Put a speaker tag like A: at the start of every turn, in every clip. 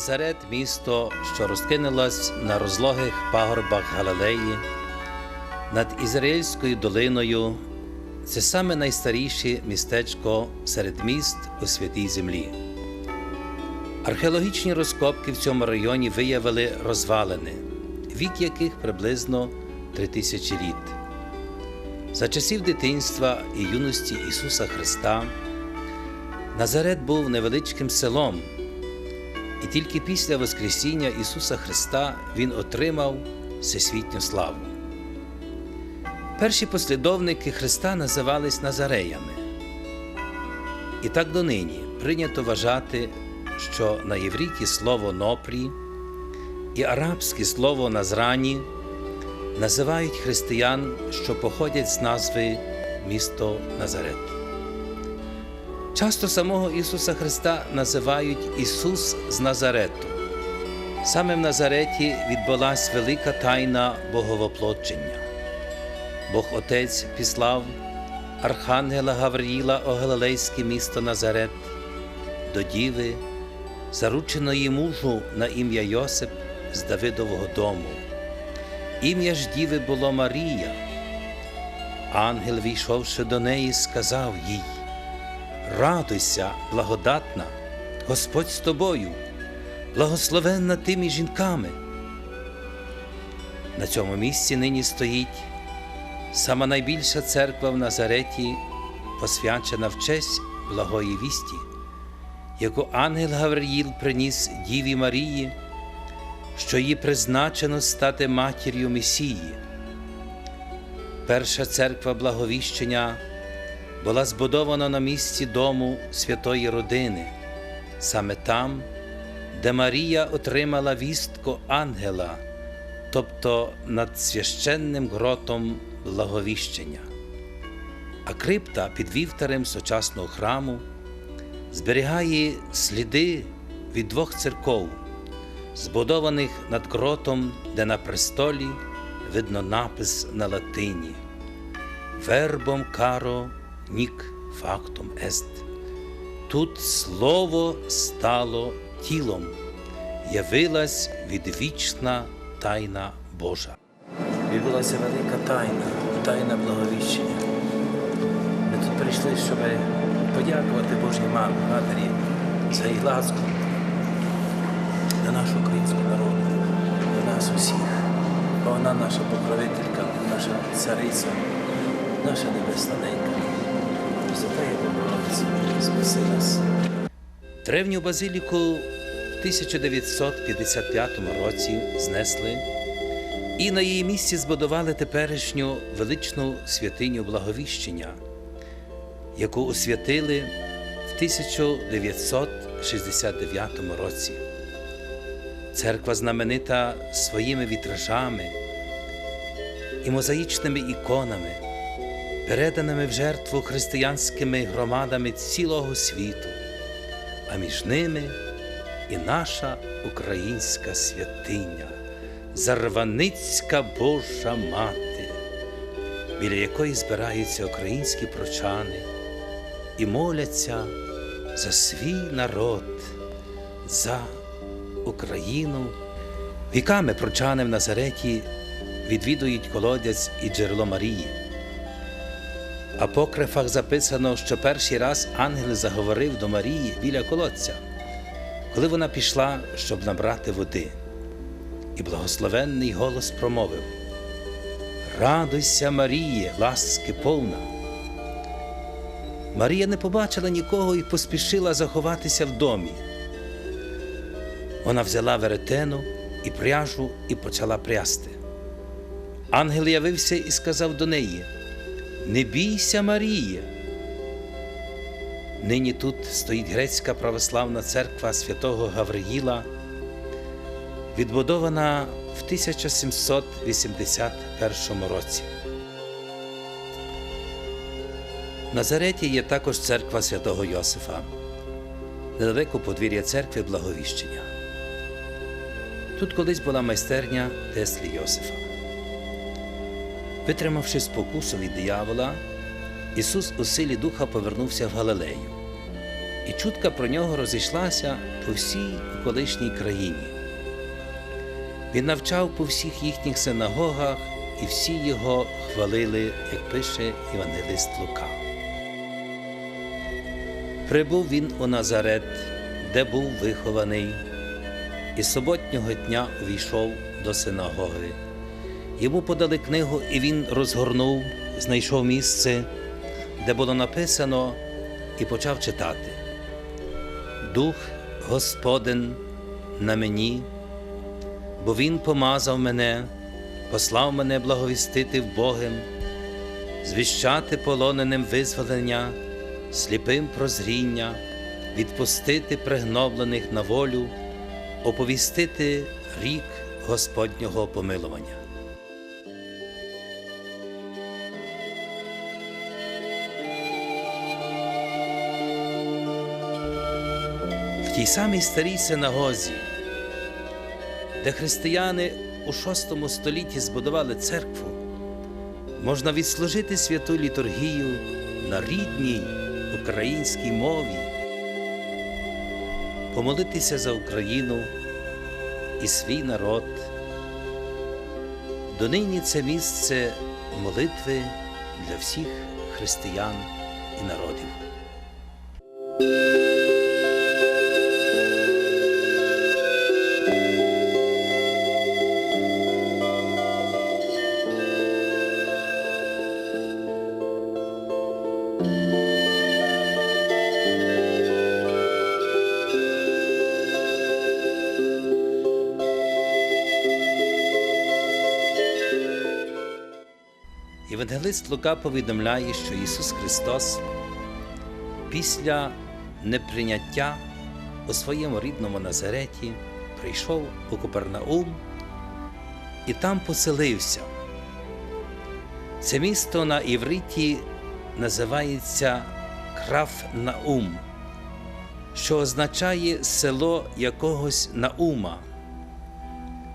A: Назарет місто, що розкинулось на розлогих пагорбах Галилеї, над Ізраїльською долиною, це саме найстаріше містечко серед міст у святій землі. Археологічні розкопки в цьому районі виявили розвалини, вік яких приблизно 3000 літ. За часів дитинства і юності Ісуса Христа Назарет був невеличким селом, тільки після Воскресіння Ісуса Христа Він отримав всесвітню славу. Перші послідовники Христа називались Назареями. І так донині прийнято вважати, що на євріті слово Нопрі і арабське слово Назрані називають християн, що походять з назви місто Назарет. Часто самого Ісуса Христа називають Ісус з Назарету. Саме в Назареті відбулась велика тайна Боговоплодження. Бог Отець післав Архангела Гавриїла у Галилейське місто Назарет до Діви, зарученої мужу на ім'я Йосип з Давидового дому. Ім'я ж Діви було Марія. Ангел, війшовши до неї, сказав їй: Радуйся, благодатна, Господь з тобою, благословенна ти між жінками. На цьому місці нині стоїть сама найбільша церква в Назареті, посвячена в честь благої вісті, яку ангел Гавриїл приніс Діві Марії, що їй призначено стати матір'ю Месії. Перша церква благовіщення була збудована на місці дому святої родини, саме там, де Марія отримала вістку ангела, тобто над священним гротом благовіщення. А крипта під вівтарем сучасного храму зберігає сліди від двох церков, збудованих над гротом, де на престолі видно напис на латині Вербом каро нік фактом ест. Тут слово стало тілом, явилась відвічна тайна Божа. Відбулася велика тайна, тайна благовіщення. Ми тут прийшли, щоб подякувати Божій матері за її ласку для нашого українського народу, для нас усіх. Бо вона наша покровителька, наша цариця, наша небесна ненька. Спаси нас. Древню базиліку в 1955 році знесли і на її місці збудували теперішню величну святиню Благовіщення, яку освятили в 1969 році. Церква знаменита своїми вітражами і мозаїчними іконами, переданими в жертву християнськими громадами цілого світу, а між ними і наша українська святиня, Зарваницька Божа Мати, біля якої збираються українські прочани і моляться за свій народ, за Україну. Віками прочани в Назареті відвідують колодязь і джерело Марії. Апокрифах записано, що перший раз ангел заговорив до Марії біля колодця, коли вона пішла, щоб набрати води. І благословенний голос промовив: Радуйся, Маріє, ласки повна. Марія не побачила нікого і поспішила заховатися в домі. Вона взяла веретену і пряжу і почала прясти. Ангел явився і сказав до неї: Не бійся, Маріє. Нині тут стоїть грецька православна церква святого Гавриїла, відбудована в 1781 році. Назареті є також церква святого Йосифа, недалеко подвір'я церкви Благовіщення. Тут колись була майстерня Теслі Йосифа. Витримавши спокусу від диявола, Ісус у силі Духа повернувся в Галилею і чутка про нього розійшлася по всій колишній країні. Він навчав по всіх їхніх синагогах, і всі його хвалили, як пише Євангелист Лука. Прибув він у Назарет, де був вихований, і суботнього дня увійшов до синагоги. Йому подали книгу, і він розгорнув, знайшов місце, де було написано, і почав читати. Дух Господен на мені, бо Він помазав мене, послав мене благовістити Богом, звіщати полоненим визволення, сліпим прозріння, відпустити пригноблених на волю, оповістити рік Господнього помилування. Тій самій старій синагозі, де християни у VI столітті збудували церкву, можна відслужити святу літургію на рідній українській мові, помолитися за Україну і свій народ. Донині це місце молитви для всіх християн і народів. Євангелист Лука повідомляє, що Ісус Христос після неприйняття у своєму рідному Назареті прийшов у Купернаум і там поселився. Це місто на івриті називається Крафнаум, що означає село якогось Наума.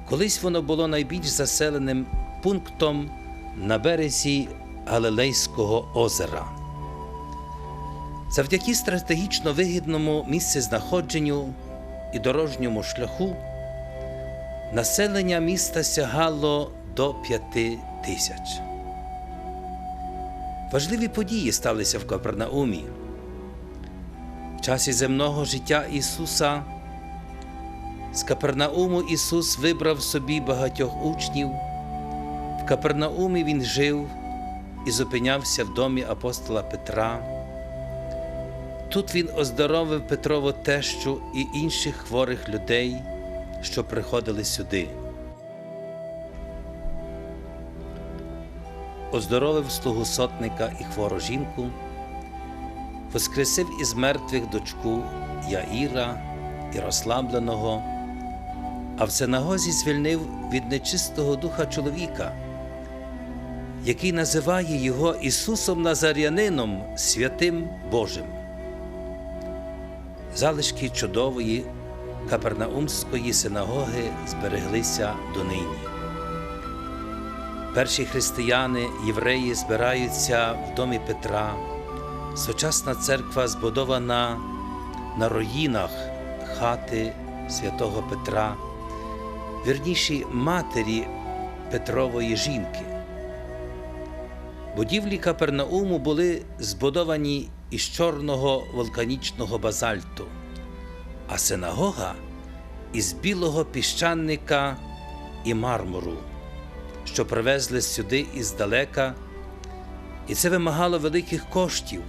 A: Колись воно було найбільш заселеним пунктом на березі Галилейського озера. Завдяки стратегічно вигідному місцезнаходженню і дорожньому шляху населення міста сягало до п'яти тисяч. Важливі події сталися в Капернаумі. В часі земного життя Ісуса з Капернауму Ісус вибрав собі багатьох учнів. В Капернаумі він жив і зупинявся в домі апостола Петра. Тут він оздоровив Петрову тещу і інших хворих людей, що приходили сюди. Оздоровив слугу сотника і хвору жінку, воскресив із мертвих дочку Яїра і розслабленого, а в синагозі звільнив від нечистого духа чоловіка, який називає його Ісусом Назарянином, святим Божим. Залишки чудової Капернаумської синагоги збереглися донині. Перші християни, євреї збираються в домі Петра. Сучасна церква збудована на руїнах хати святого Петра, вірніші матері Петрової жінки. Будівлі Капернауму були збудовані із чорного вулканічного базальту, а синагога із білого піщаника і мармуру, що привезли сюди іздалека, і це вимагало великих коштів,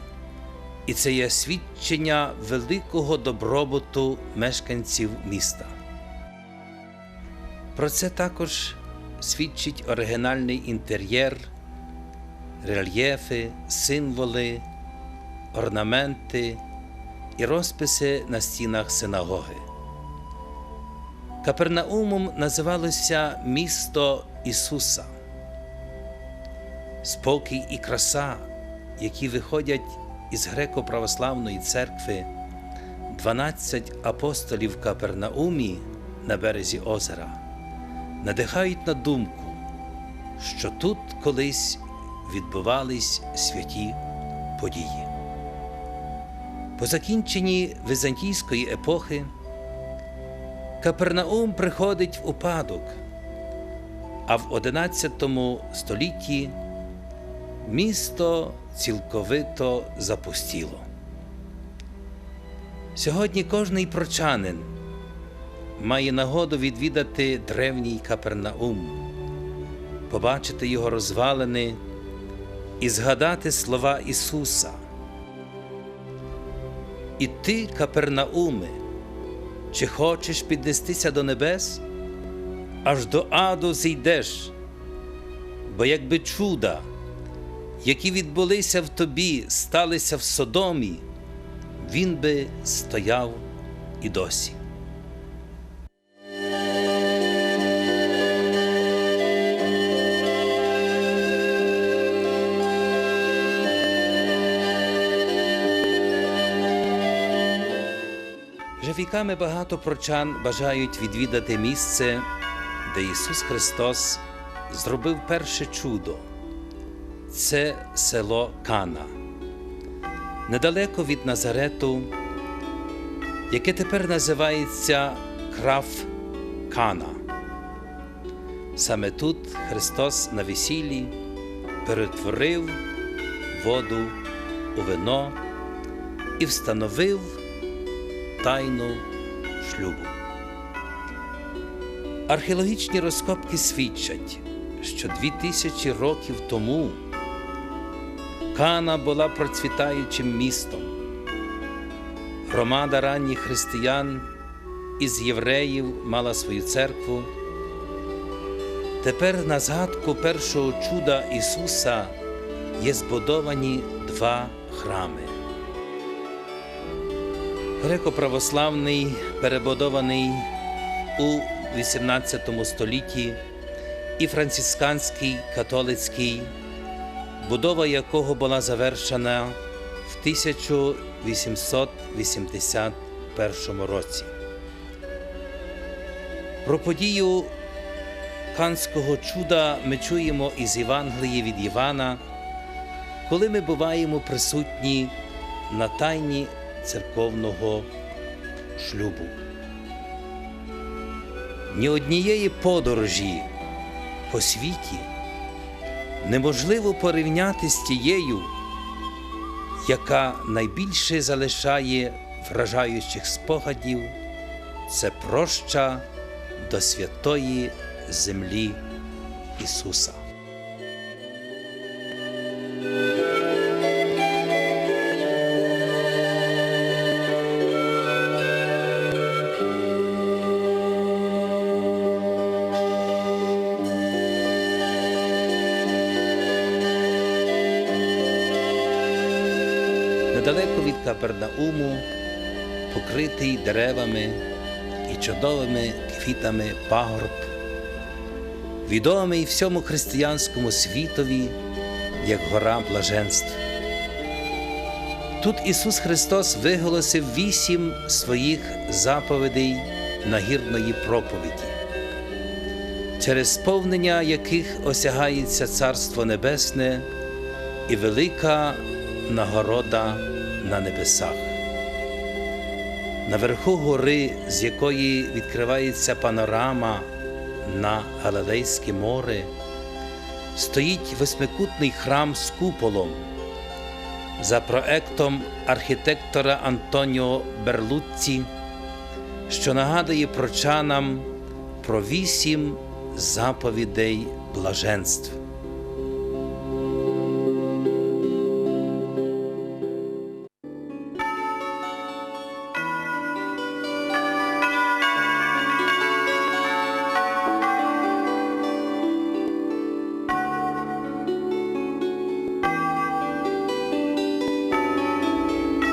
A: і це є свідчення великого добробуту мешканців міста. Про це також свідчить оригінальний інтер'єр, рельєфи, символи, орнаменти і розписи на стінах синагоги. Капернаумом називалося місто Ісуса. Спокій і краса, які виходять із греко-православної церкви, 12 апостолів Капернаумі на березі озера, надихають на думку, що тут колись відбувались святі події. По закінченні візантійської епохи Капернаум приходить в упадок, а в XI столітті місто цілковито запустіло. Сьогодні кожний прочанин має нагоду відвідати древній Капернаум, побачити його розвалини і згадати слова Ісуса. І ти, Капернауме, чи хочеш піднестися до небес, аж до аду зійдеш, бо якби чуда, які відбулися в тобі, сталися в Содомі, він би стояв і досі. Вже віками багато прочан бажають відвідати місце, де Ісус Христос зробив перше чудо. Це село Кана, недалеко від Назарету, яке тепер називається Краф Кана. Саме тут Христос на весіллі перетворив воду у вино і встановив тайну шлюбу. Археологічні розкопки свідчать, що дві тисячі років тому Кана була процвітаючим містом. Громада ранніх християн із євреїв мала свою церкву. Тепер на згадку першого чуда Ісуса є збудовані два храми. Греко-православний, перебудований у XVIII столітті, і францисканський католицький, будова якого була завершена в 1881 році. Про подію Канського чуда ми чуємо із Євангелії від Івана, коли ми буваємо присутні на тайні церковного шлюбу. Ні однієї подорожі по світі неможливо порівняти з тією, яка найбільше залишає вражаючих спогадів, це проща до святої землі Ісуса. Недалеко від Капернауму, покритий деревами і чудовими квітами пагорб, відомий всьому християнському світові як гора блаженств. Тут Ісус Христос виголосив вісім своїх заповідей нагірної проповіді, через сповнення яких осягається Царство Небесне і велика нагорода на небесах. Наверху гори, з якої відкривається панорама на Галилейське море, стоїть восьмикутний храм з куполом. За проектом архітектора Антоніо Берлуцці, що нагадує прочанам про вісім заповідей блаженств.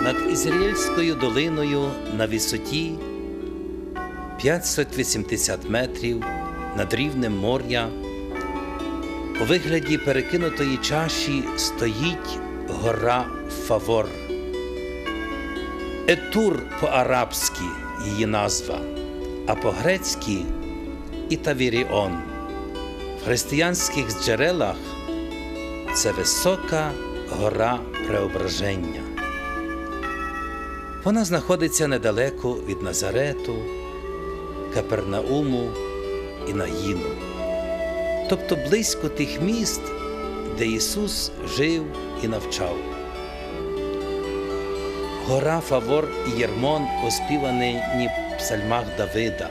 A: Над Ізраїльською долиною на висоті 580 метрів над рівнем моря у вигляді перекинутої чаші стоїть гора Фавор. Етур по-арабськи її назва, а по-грецьки Ітавіріон. В християнських джерелах це висока гора преображення. Вона знаходиться недалеко від Назарету, Капернауму і Наїну, тобто близько тих міст, де Ісус жив і навчав. Гора Фавор і Єрмон оспівані в псальмах Давида.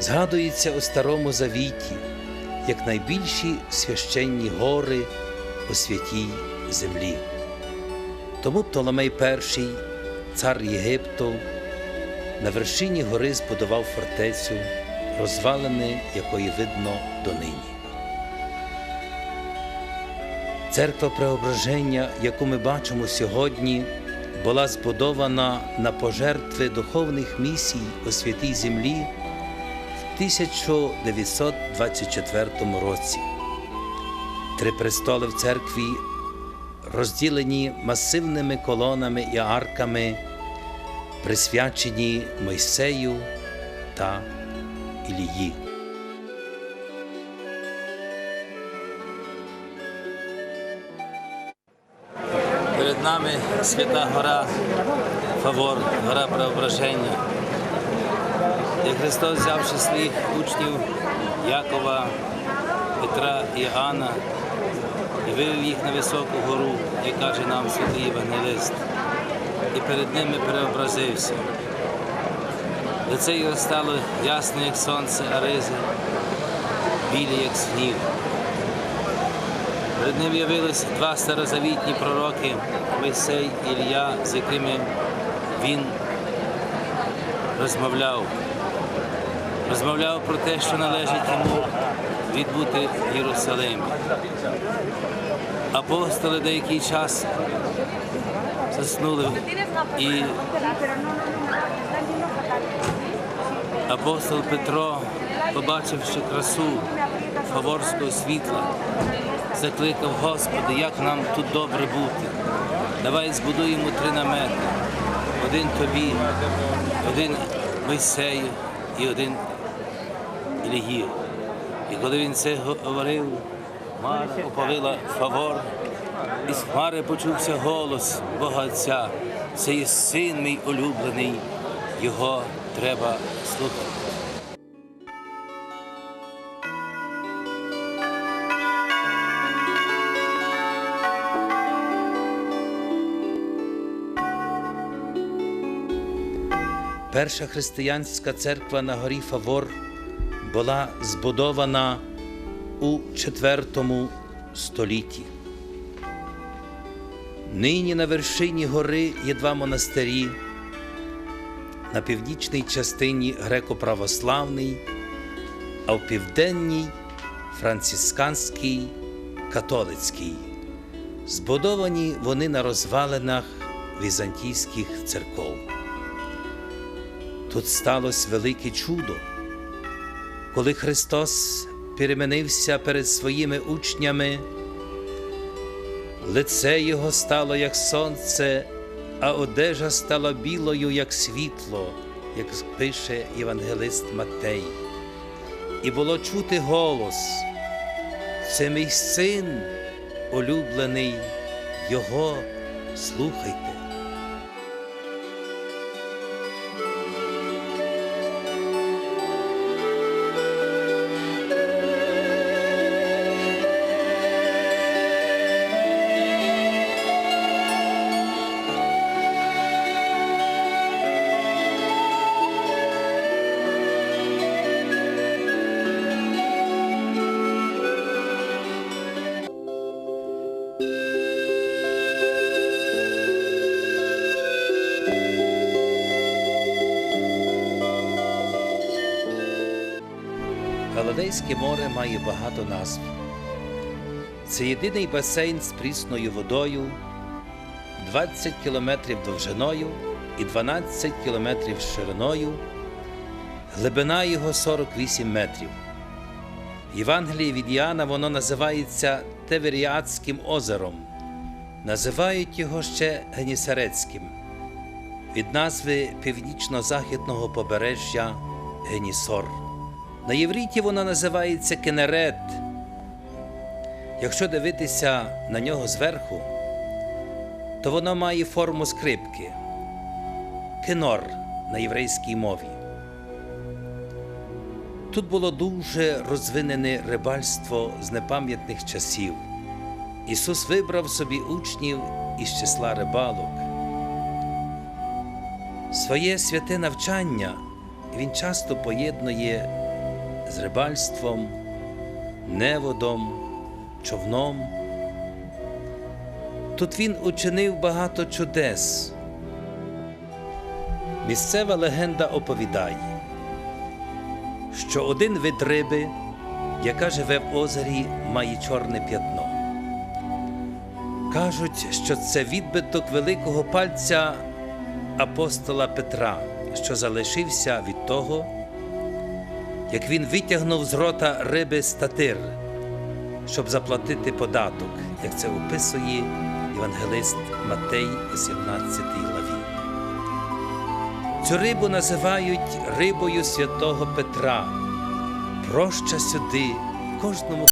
A: Згадується у Старому Завіті як найбільші священні гори у святій землі. Тому Птоломей І, цар Єгипту, на вершині гори збудував фортецю, розвалини якої видно донині. Церква Преображення, яку ми бачимо сьогодні, була збудована на пожертви духовних місій у святій землі в 1924 році. Три престоли в церкві розділені масивними колонами і арками, присвячені Мойсею та Ілії. Перед нами свята гора Фавор, гора Преображення, де Христос, взявши своїх учнів Якова, Петра і Іоанна, і вивів їх на високу гору, як каже нам святий Євангелист, і перед ними преобразився. Лице його стало ясне, як сонце, а ризи, білі, як сніг. Перед ним явились два старозавітні пророки Мойсей і Ілля, з якими він розмовляв. Розмовляв про те, що належить йому відбути в Єрусалимі. Апостоли деякий час заснули і апостол Петро, побачивши красу фаворського світла, закликав Господи, як нам тут добре бути. Давай збудуємо три намети. Один тобі, один Мойсею і один Ілії. І коли він це говорив, Хмара оповила фавор, і з хмари почувся голос Бога Отця. Це є син мій улюблений, його треба слухати. Перша християнська церква на горі Фавор була збудована у IV столітті. Нині на вершині гори є два монастирі. На північній частині греко-православний, а в південній францисканський католицький. Збудовані вони на розвалинах візантійських церков. Тут сталося велике чудо, коли Христос перемінився перед своїми учнями, лице Його стало як сонце, а одежа стала білою, як світло, як пише Євангелист Матей. І було чути голос: це мій син, улюблений, Його слухайте. Галилейське море має багато назв. Це єдиний басейн з прісною водою, 20 кілометрів довжиною і 12 кілометрів шириною, глибина його 48 метрів. В Євангелії від Іоанна воно називається Теверіатським озером. Називають його ще Генісарецьким від назви північно-західного побережжя Генісор. На євріті воно називається Кенерет. Якщо дивитися на нього зверху, то воно має форму скрипки. кенор на єврейській мові. Тут було дуже розвинене рибальство з непам'ятних часів. Ісус вибрав собі учнів із числа рибалок. Своє святе навчання він часто поєднує з рибальством, неводом, човном. Тут він учинив багато чудес. Місцева легенда оповідає, що один вид риби, яка живе в озері, має чорне п'ятно. Кажуть, що це відбиток великого пальця апостола Петра, що залишився від того, як він витягнув з рота риби статир, щоб заплатити податок, як це описує євангелист Матей 17 главі. Цю рибу називають рибою святого Петра. Проща сюди кожному